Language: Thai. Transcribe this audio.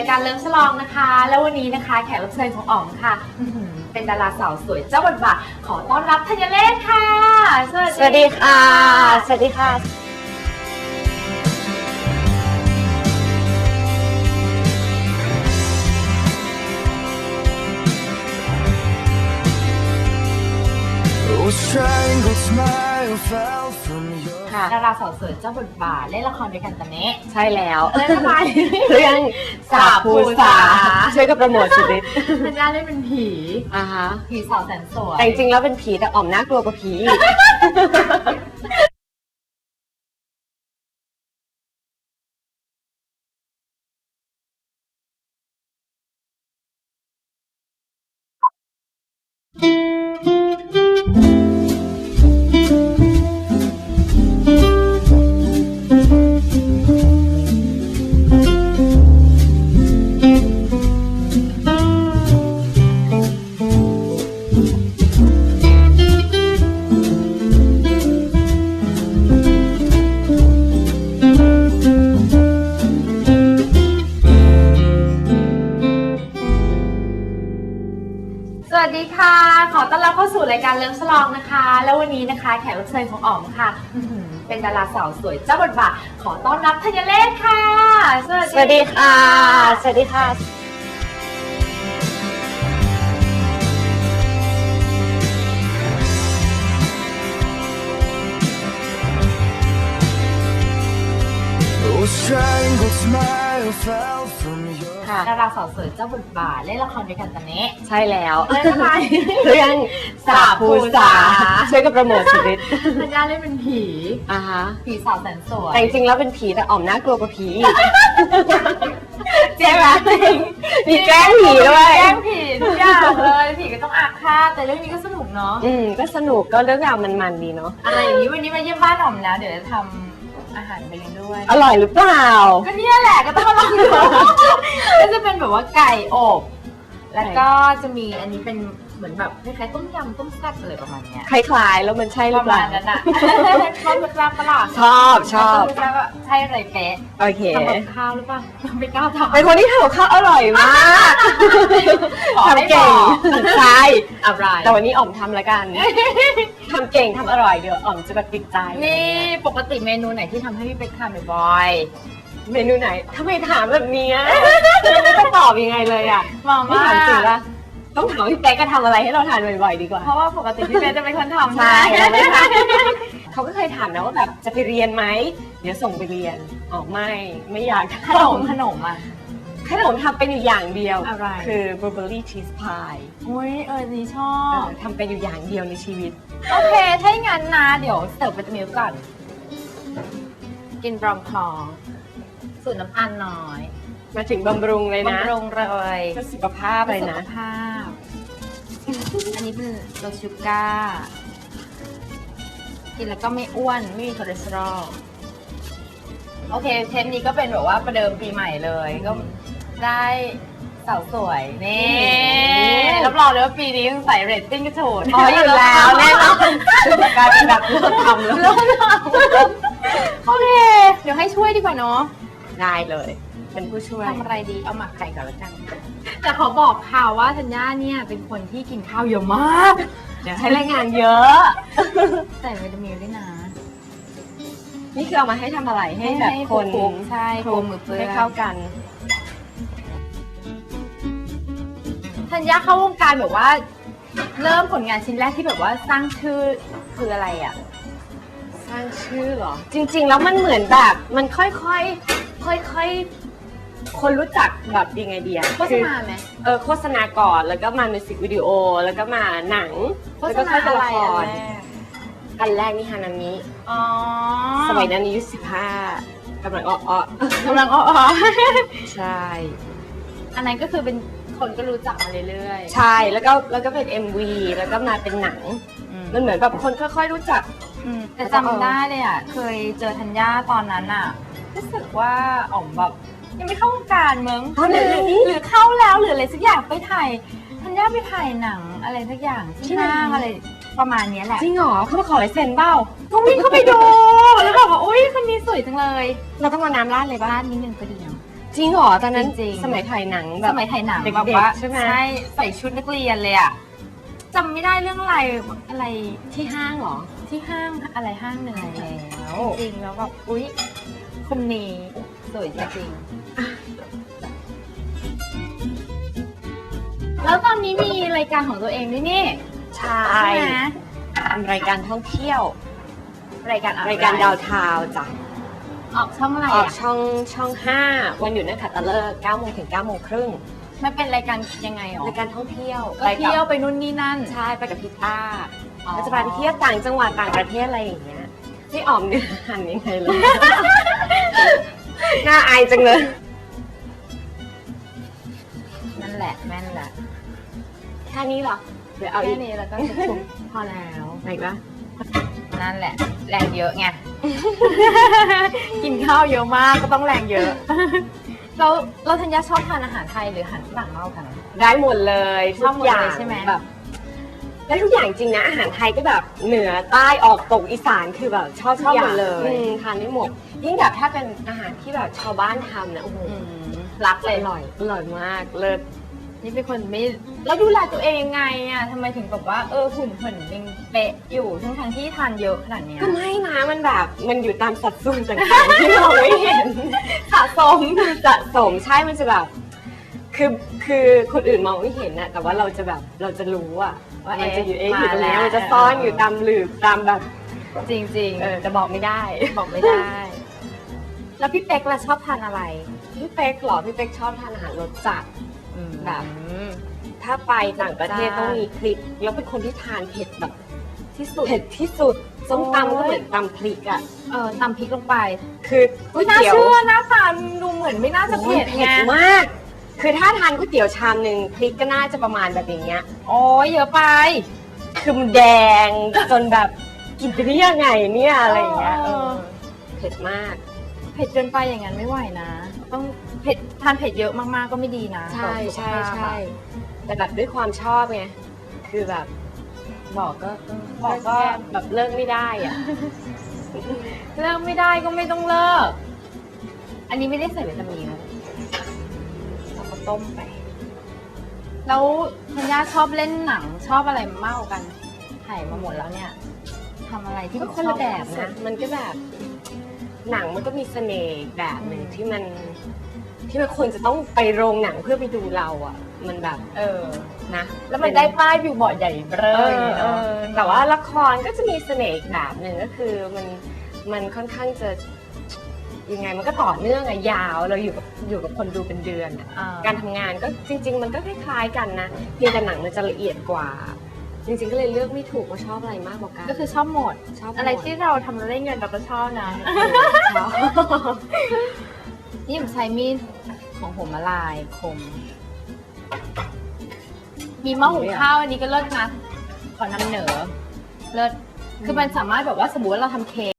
าสู่รายการเลิฟฉลองนะคะ แล้ววันนี้นะคะแขกรับเชิญของอ๋อมค่ะอื้อหือเป็นดาราสาวสวยเจ้าบทบาทขอต้อนรับธัญเลศค่ะ สวัสสวัสดีค่ะ สวัสดีค่ะ Oh, strangled smile fell from your ค่ะ ดาราสาวสวยเจ้าบทบาทเล่นละครด้วยกันตอนนี้ใช่แล้วเล่นอะไรเรื่องสาภูสาช่วยกับโปรโมทชีวิตธัญญาเล่นเป็นผีอ่าฮะผีสาวแสนสวยแต่จริงๆแล้วเป็นผีแต่อ่อมน่ากลัวกว่าผี ขอต้อนรับเข้าสู่รายการเลิฟฉลองนะคะ แล้ววันนี้นะคะ แขกรับเชิญของอ๋อมค่ะอื้อหือเป็นดาราสาวสวยเจ้าบทบาท ขอต้อนรับธัญเลศค่ะ สวัสดีค่ะ สวัสดีค่ะ ค่ะดาราสาวสวยเจ้าบทบาทเล่นละครด้วยกันตอนนี้ใช่แล้วเล่นอะไรเรื่องสาภูสาช่วยกับโปรโมทชีวิตธัญญาเล่นเป็นผีอ่าฮะผีสาวแสนสวยแต่จริงๆแล้วเป็นผีแต่อ่อมน่ากลัวกว่าผีอีกใช่ไหมมีแกล้งผีด้วยแกล้งผีทุกอย่างเลยผีก็ต้องอาฆาตแต่เรื่องนี้ก็สนุกเนาะอืมก็สนุกก็เรื่องราวมันๆดีเนาะอะไรอย่างนี้วันนี้มาเยี่ยมบ้านอ๋อมแล้วเดี๋ยวจะทำ อาหารไปเลี้ยงด้วย อร่อยหรือเปล่า ก็เนี่ยแหละก็ต้องมาลองดูก็จะเป็นแบบว่าไก่อบ แล้วก็จะมีอันนี้เป็น เหมือนแบบคล้ายๆต้มยำต้มแซ่บอะไรประมาณเนี้ยคล้ายๆ แล้วมันใช่หปรือระเปมาล่าณนั้นอะต้มแซ่บปะล่ะชอบชอบต้มแซ่บอะใช่อะไรเป๊ะโอเค ทำกับข้าวหรือเปล่าไม่กล้าทำเป็นคนที่ทำกับข้าวอร่อยมากขอให้ทำเก่งบอกใช่อะไร แต่วันนี้อ่อมทำละกันทำเก่งทำอร่อยเดี๋ยวอ่อมจะแบบติดใจนี่ปกติเมนูไหนที่ทำให้พี่เป๊กทานบ่อยเมนูไหนทำไมถามแบบเนี้ยไม่จะตอบยังไงเลยอะๆมองไม่ว่าถามจริงละ ต้องถามพี่เป๊กก็ทำอะไรให้เราทานบ่อยๆดีกว่า เพราะว่าปกติพี่เป๊กจะเป็นคนทำใช่ไหมเราไม่ทำเขาก็เคยถามนะว่าแบบจะไปเรียนไหม เดี๋ยวส่งไปเรียนอ๋อไม่ไม่อยากขนมขนมอะขนมทำเป็นอยู่อย่างเดียว อะไร คือ blueberry cheese pie อุ้ยเออนี่ชอเอบอทำเป็นอยู่อย่างเดียวในชีวิต โอเค ถ้าอย่างนั้นนะ เดี๋ยวเสิร์ฟวิตามิลก่อน กินบรองคอง สูตรน้ำอันน้อย มาถึงบำรุงเลยนะบำรุงเลยเพื่อสุขภาพเลยนะสุขภาพ อันนี้เป็นโลชูก้ากินแล้วก็ไม่อ้วน ไม่มีคอเลสเตอรอล โอเค เทปนี้ก็เป็นแบบว่าประเดิมปีใหม่เลย ก็ได้สาวสวย นี่อืมรับรองเลยว่าปีนี้ต้องใส่เรตติ้งกระโดดอ๋ออยู่แล้วแน่นอนกลายเป็นแบบเลิกทำแล้วเริ่มโอเค เดี๋ยวให้ช่วยดีกว่าเนาะได้เลย เป็นผู้ช่วยทำอะไรดี เอาหมักไก่ก่อนละกัน แต่ขอบอกข่าวว่าธัญญาเนี่ยเป็นคนที่กินข้าวเยอะมาก เดี๋ยวให้รายงานเยอะ ใส่วิตามินด้วยนะนี่คือเอามาให้ทำอะไรให้แบบคนคลุกๆใช่คลุกมือเปื้อนให้เข้ากันธัญญาเข้าวงการแบบว่า เริ่มผลงานชิ้นแรกที่แบบว่าสร้างชื่อคืออะไรอะ สร้างชื่อเหรอ จริง ๆ แล้วมันเหมือนแบบ มันค่อยๆค่อยๆ คนรู้จักแบบยังไงดีอะโฆษณาไหม เออโฆษณาก่อนแล้วก็มามิวสิกวิดีโอแล้วก็มาหนังโฆแล้วษก็ณาค่อยเป็นอะไรละคอันรแรกอันแรกนี่ฮานามิอ๋อสมัยนั้นอายุสิบห้ากำลังอ้อกำลังอ๋อๆใช่ๆอันนั้นก็คือเป็นคนก็รู้จักมาเรื่อยๆใช่แล้วก็แล้วก็เป็น MV แล้วก็มาเป็นหนังอืมมันเหมือนแบบคนค่อยๆรู้จัก อืมแต่จำได้เลยอะ เคยเจอธัญญาตอนนั้นอะ รู้สึกว่าอ๋อมแบบ ยังไม่เข้าวงการมึงอ๋อหรือไหนหรือเข้าแล้วหรืออะไรสักอย่างไปถ่ายธัญญาไปถ่ายหนังอะไรสักอย่างที่ที่ไหนห้างอะไรประมาณเนี้ยแหละจริงเหรอเขามาขอลายเซ็นเปล่าก็วิ่งเข้าไปดูแล้วแบบว่าอุ้ยคนนี้สวยจังเลย เราต้องมาน้ำราดเลยป่ะบ้านนิดนึงก็ดีเนาะจริงเหรอตอนนั้นจริงๆสมัยถ่ายหนังแบสบมัยถ่ายหนังเด็กๆแบบว่าใช่ไหมใส่ชุดนักเรียนเลยอะจำไม่ได้เรื่องอะไรอะไรที่ห้างเหรอที่ห้างอะไรห้างหนึ่งแล้วจริงๆแล้วแบบอุ๊ยคนนี้สวยจริงๆ แล้วตอนนี้มีรายการของตัวเองด้วยนี่ใช่ใช่ไหมทำรายการท่องเที่ยว รายการอะไรรายการดาวเทาวน์จ้ะออกช่องอะไรออกอะช่องช่องห้าวันหยุดนักขัตฤกษ์9โมงถึง9โมงครึ่งมันเป็นรายการยังไงอ๋อรายการท่องเที่ยวก็เที่ยวไปนู่นนี่นั่น ใช่ไปกับพี่ต้าอ๋อ เราจะพาไปเที่ยวต่างจังหวัดต่างประเทศอะไรอย่างเงี้ยพี่อ๋อมเนี่ยหันยังไงเลย น่าอายจังเลย ละแม่นแหละแค่นี้เหรอเดี๋ยวเอาอีแค่กนี้แล้วก็ทุบๆพอแล้วไหนปะนั่นแหละ แรงเยอะไง กินข้าวเยอะมากก็ต้องแรงเยอะ เราเราธัญญาชอบทานอาหารไทยหรืออาหารฝรั่งมากกว่ากันอะได้หมดเลยชอบหมดเลยทุกอย่างใช่ไหม แบบได้ทุกอย่างจริงนะอาหารไทยก็แบบเหนือใต้ออกตกอีสานคือแบบชอบชอบทุกหมย่างดเลย อืมทานได้หมด ยิ่งแบบถ้าเป็นอาหารที่แบบชาวบ้านทำนะโอ้โหอืมรักเลยอร่อยอร่อยมากเลิศ นี่เป็นคนไม่แล้วดูแลตัวเองยังไงอะทำไมถึงแบบว่าเออหุ่นเหินยังเป๊ะอยู่ทั้งทางๆที่ทานเยอะขนาดเนี้ยก็ไม่นะมันแบบมันอยู่ตามสัดส่วนต่างๆที่เราไม่เห็น สะสม สะสมใช่มันจะแบบ คือคือคนอื่นมองไม่เห็นนะแต่ว่าเราจะแบบเราจะรู้อะว่ามันจะอยู่เอ๊ะอยู่ตรงนี้มันจะซ่อนอยู่ตามหลืบตามแบบจริง เออจะบอกไม่ได้ ๆ บอกไม่ได้ แล้วพี่เป๊กล่ะชอบทานอะไร พี่เป๊กเหรอพี่เป๊กชอบทานอาหารรสจัด แบบ ถ้าไปต่างประเทศจ้าต้องมีพริก แล้วเป็นคนที่ทานเผ็ดแบบที่สุดเผ็ดที่สุดส้มตำโอ้ก็ยเหมือนตำพริกอะเออตำพริกลงไป คือก๋อุ๊วยยน่าเตี๋ยวเชื่อหน้าตาดูเหมือนไม่น่าจะโอ้ยเผ็ดไงเผ็ดมาก คือถ้าทานก๋วยเตี๋ยวชามหนึ่งพริกก็น่าจะประมาณแบบอย่างเงี้ยโอ้ยเยอะไป คือมันแดงจนแบบกินไปได้ยังไงเนี่ยอะไรอย่างเงี้ยเออเออเผ็ดมาก เผ็ดเกินไปอย่างนั้นไม่ไหวนะ ต้อง เผ็ดทานเผ็ดเยอะมากๆก็ไม่ดีนะใช่ต่อสุขใช่ภาพใช่อะแต่แบบด้วยความชอบไงคือแบบ บอกก็บอกก็แบบเลิกไม่ได้อะเลิกไม่ได้ก็ไม่ต้องเลิกอันนี้ไม่ได้ใส่วิตามินเราก็ต้มไป แล้วธัญญาชอบเล่นหนังชอบอะไรมากกว่ากันถ่ายมาหมดแล้วเนี่ยทำอะไรที่ก็แบบคนละแบบชอนะมันก็แบบ หนังมันก็มีเสน่ห์อีกแบบหนึ่งที่มัน ที่มันควรจะต้องไปโรงหนังเพื่อไปดูเราอะ มันแบบเออ นะแล้วมันได้ป้ายบิวบอร์ดใหญ่เบ้เออออย่างเงี้ยเอเนาะอแต่ว่าละครก็จะมีเสน่ห์อีกแบบหนึ่งก็คือมันมันค่อนข้างจะยังไงมันก็ต่อเนื่องอะยาวเราอยู่กับอยู่กับคนดูเป็นเดือนอะอ่การทำงานก็จริง ๆ มันก็คล้ายๆกันนะเพียงแต่หนังมันจะละเอียดกว่า จริง ๆ ก็เลยเลือกไม่ถูกว่าชอบอะไรมากกว่ากันก็คือชอบหมด ชอบหมดอะไรที่เราทำแล้วได้เงินเราก็ชอบนะ ชอบ นี่ผมใช้มีดของผมมาลายคม มีหม้อหุงข้าวอันนี้ก็เลิศนะ ขอนำเหนอ เลิศ คือมันสามารถแบบว่าสมมติว่าเราทำเค้ก